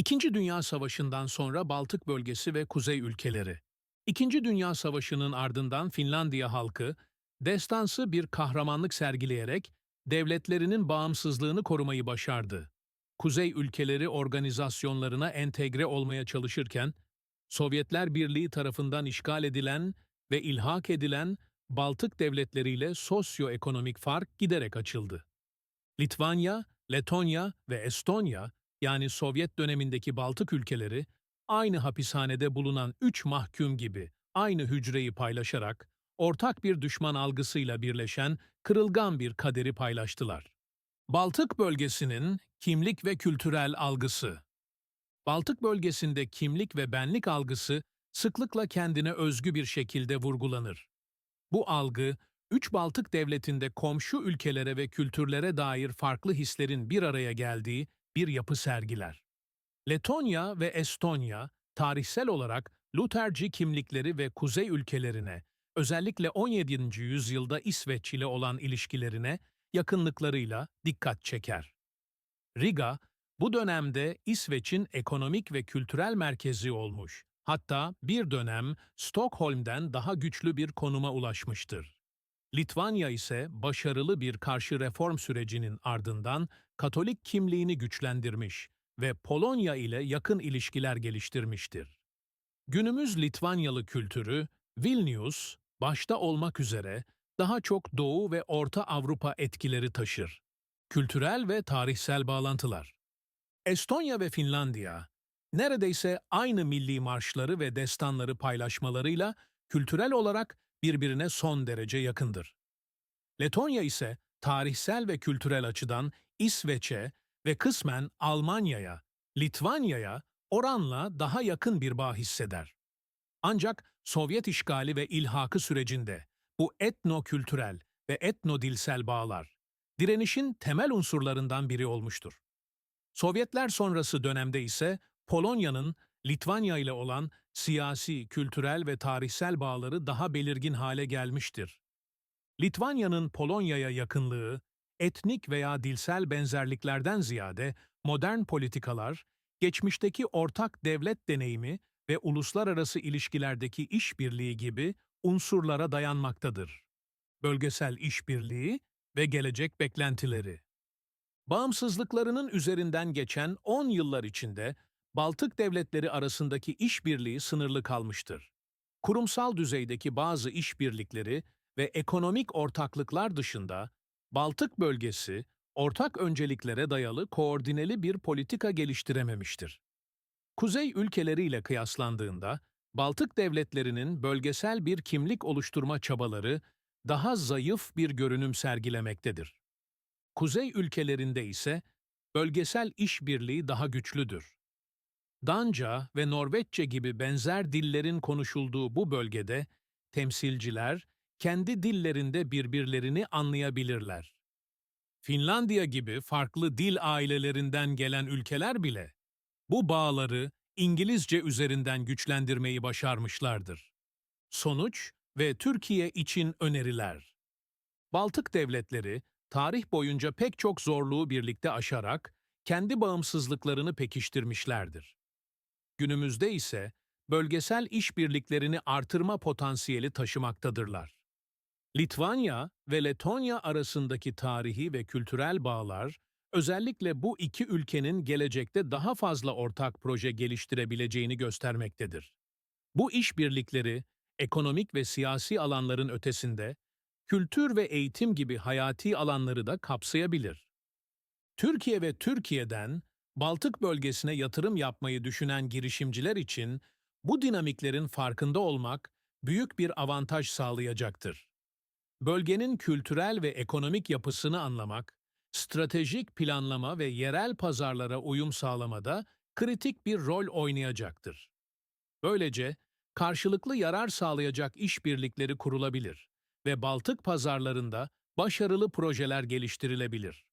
İkinci Dünya Savaşı'ndan sonra Baltık bölgesi ve kuzey ülkeleri. İkinci Dünya Savaşı'nın ardından Finlandiya halkı, destansı bir kahramanlık sergileyerek devletlerinin bağımsızlığını korumayı başardı. Kuzey ülkeleri organizasyonlarına entegre olmaya çalışırken, Sovyetler Birliği tarafından işgal edilen ve ilhak edilen Baltık devletleriyle sosyoekonomik fark giderek açıldı. Litvanya, Letonya ve Estonya, yani Sovyet dönemindeki Baltık ülkeleri, aynı hapishanede bulunan üç mahkum gibi aynı hücreyi paylaşarak, ortak bir düşman algısıyla birleşen kırılgan bir kaderi paylaştılar. Baltık bölgesinin kimlik ve kültürel algısı Baltık bölgesinde kimlik ve benlik algısı sıklıkla kendine özgü bir şekilde vurgulanır. Bu algı, üç Baltık devletinde komşu ülkelere ve kültürlere dair farklı hislerin bir araya geldiği bir yapı sergiler. Letonya ve Estonya, tarihsel olarak Lutherci kimlikleri ve kuzey ülkelerine, özellikle 17. yüzyılda İsveç ile olan ilişkilerine yakınlıklarıyla dikkat çeker. Riga, bu dönemde İsveç'in ekonomik ve kültürel merkezi olmuş, hatta bir dönem Stockholm'den daha güçlü bir konuma ulaşmıştır. Litvanya ise başarılı bir karşı reform sürecinin ardından Katolik kimliğini güçlendirmiş ve Polonya ile yakın ilişkiler geliştirmiştir. Günümüz Litvanyalı kültürü, Vilnius, başta olmak üzere daha çok Doğu ve Orta Avrupa etkileri taşır. Kültürel ve tarihsel bağlantılar Estonya ve Finlandiya, neredeyse aynı milli marşları ve destanları paylaşmalarıyla kültürel olarak birbirine son derece yakındır. Letonya ise tarihsel ve kültürel açıdan İsveç'e ve kısmen Almanya'ya, Litvanya'ya oranla daha yakın bir bağ hisseder. Ancak Sovyet işgali ve ilhakı sürecinde bu etno-kültürel ve etno-dilsel bağlar direnişin temel unsurlarından biri olmuştur. Sovyetler sonrası dönemde ise Polonya'nın Litvanya ile olan siyasi, kültürel ve tarihsel bağları daha belirgin hale gelmiştir. Litvanya'nın Polonya'ya yakınlığı, etnik veya dilsel benzerliklerden ziyade modern politikalar, geçmişteki ortak devlet deneyimi ve uluslararası ilişkilerdeki işbirliği gibi unsurlara dayanmaktadır. Bölgesel işbirliği ve gelecek beklentileri. Bağımsızlıklarının üzerinden geçen 10 yıllar içinde Baltık devletleri arasındaki işbirliği sınırlı kalmıştır. Kurumsal düzeydeki bazı işbirlikleri ve ekonomik ortaklıklar dışında Baltık bölgesi ortak önceliklere dayalı koordineli bir politika geliştirememiştir. Kuzey ülkeleriyle kıyaslandığında Baltık devletlerinin bölgesel bir kimlik oluşturma çabaları daha zayıf bir görünüm sergilemektedir. Kuzey ülkelerinde ise bölgesel işbirliği daha güçlüdür. Danca ve Norveççe gibi benzer dillerin konuşulduğu bu bölgede temsilciler kendi dillerinde birbirlerini anlayabilirler. Finlandiya gibi farklı dil ailelerinden gelen ülkeler bile bu bağları İngilizce üzerinden güçlendirmeyi başarmışlardır. Sonuç ve Türkiye için öneriler. Baltık devletleri tarih boyunca pek çok zorluğu birlikte aşarak kendi bağımsızlıklarını pekiştirmişlerdir. Günümüzde ise bölgesel işbirliklerini artırma potansiyeli taşımaktadırlar. Litvanya ve Letonya arasındaki tarihi ve kültürel bağlar, özellikle bu iki ülkenin gelecekte daha fazla ortak proje geliştirebileceğini göstermektedir. Bu işbirlikleri, ekonomik ve siyasi alanların ötesinde, kültür ve eğitim gibi hayati alanları da kapsayabilir. Türkiye ve Türkiye'den Baltık bölgesine yatırım yapmayı düşünen girişimciler için bu dinamiklerin farkında olmak büyük bir avantaj sağlayacaktır. Bölgenin kültürel ve ekonomik yapısını anlamak, stratejik planlama ve yerel pazarlara uyum sağlamada kritik bir rol oynayacaktır. Böylece karşılıklı yarar sağlayacak işbirlikleri kurulabilir ve Baltık pazarlarında başarılı projeler geliştirilebilir.